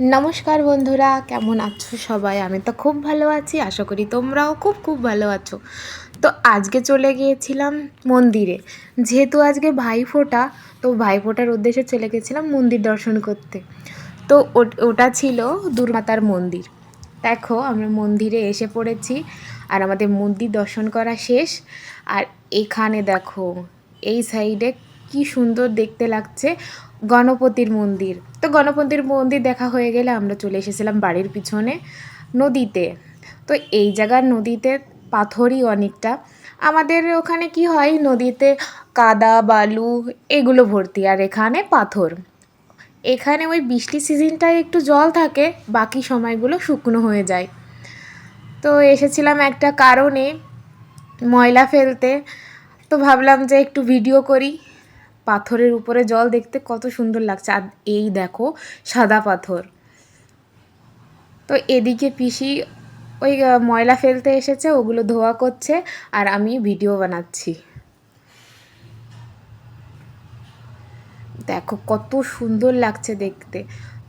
নমস্কার বন্ধুরা, কেমন আছো সবাই? আমি তো খুব ভালো আছি, আশা করি তোমরাও খুব খুব ভালো আছো। তো আজকে চলে গিয়েছিলাম মন্দিরে। যেহেতু আজকে ভাইফোঁটা, তো ভাইফোঁটার উদ্দেশ্যে চলে গেছিলাম মন্দির দর্শন করতে। তো ওটা ছিল দুর্মাতার মন্দির। দেখো, আমরা মন্দিরে এসে পড়েছি আর আমাদের মন্দির দর্শন করা শেষ। আর এখানে দেখো, এই সাইডে কি সুন্দর দেখতে লাগছে গণপতির মন্দির। তো গণপন্থীর মন্দির দেখা হয়ে গেলে আমরা চলে এসেছিলাম বাড়ির পিছনে, নদীতে। তো এই জায়গার নদীতে পাথরই অনেকটা। আমাদের ওখানে কি হয়, নদীতে কাদা, বালু এগুলো ভর্তি, আর এখানে পাথর। এখানে ওই বৃষ্টি সিজনটায় একটু জল থাকে, বাকি সময়গুলো শুকনো হয়ে যায়। তো এসেছিলাম একটা কারণে ময়লা ফেলতে। তো ভাবলাম যে একটু ভিডিও করি। পাথরের উপরে জল দেখতে কত সুন্দর লাগছে। আর এই দেখো, সাদা পাথর। তো এদিকে পিসি ওই ময়লা ফেলতে এসেছে, ওগুলো ধোয়া করছে, আর আমি ভিডিও বানাচ্ছি। দেখো, কত সুন্দর লাগছে দেখতে।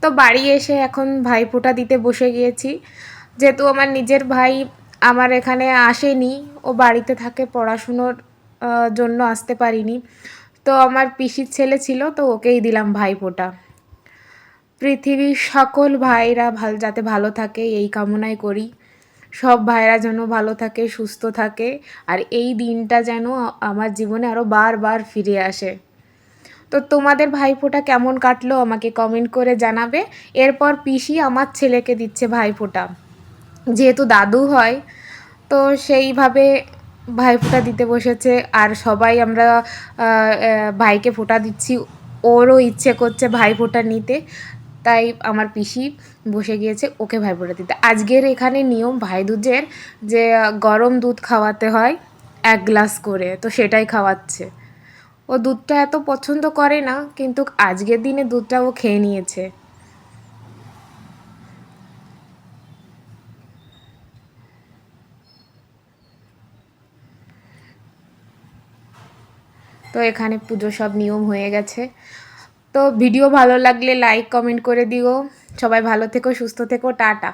তো বাড়ি এসে এখন ভাইফোঁটা দিতে বসে গিয়েছি। যেহেতু আমার নিজের ভাই আমার এখানে আসেনি, ও বাড়িতে থাকে, পড়াশুনোর জন্য আসতে পারিনি। তো আমার পিসির ছেলে ছিল, তো ওকেই দিলাম ভাইফোঁটা। পৃথিবীর সকল ভাইরা ভালো, যাতে ভালো থাকে, এই কামনাই করি। সব ভাইরা যেন ভালো থাকে, সুস্থ থাকে, আর এই দিনটা যেন আমার জীবনে আরও বারবার ফিরে আসে। তো তোমাদের ভাইফোঁটা কেমন কাটলো আমাকে কমেন্ট করে জানাবে। এরপর পিসি আমার ছেলেকে দিচ্ছে ভাইফোঁটা। যেহেতু দাদু হয়, তো সেইভাবে ভাইফোঁটা দিতে বসেছে, আর সবাই আমরা ভাইকে ফোঁটা দিচ্ছি। ওরও ইচ্ছে করছে ভাইফোঁটা নিতে, তাই আমার পিসি বসে গিয়েছে ওকে ভাইফোঁটা দিতে। আজকের এখানে নিয়ম ভাই দুধের যে গরম দুধ খাওয়াতে হয় এক গ্লাস করে, তো সেটাই খাওয়াচ্ছে। ও দুধটা এত পছন্দ করে না, কিন্তু আজকের দিনে দুধটা ও খেয়ে নিয়েছে। তো এখানে পুজো সব নিয়ম হয়ে গেছে। তো ভিডিও ভালো লাগলে লাইক কমেন্ট করে দিও। সবাই ভালো থেকো, সুস্থ থেকো, টাটা।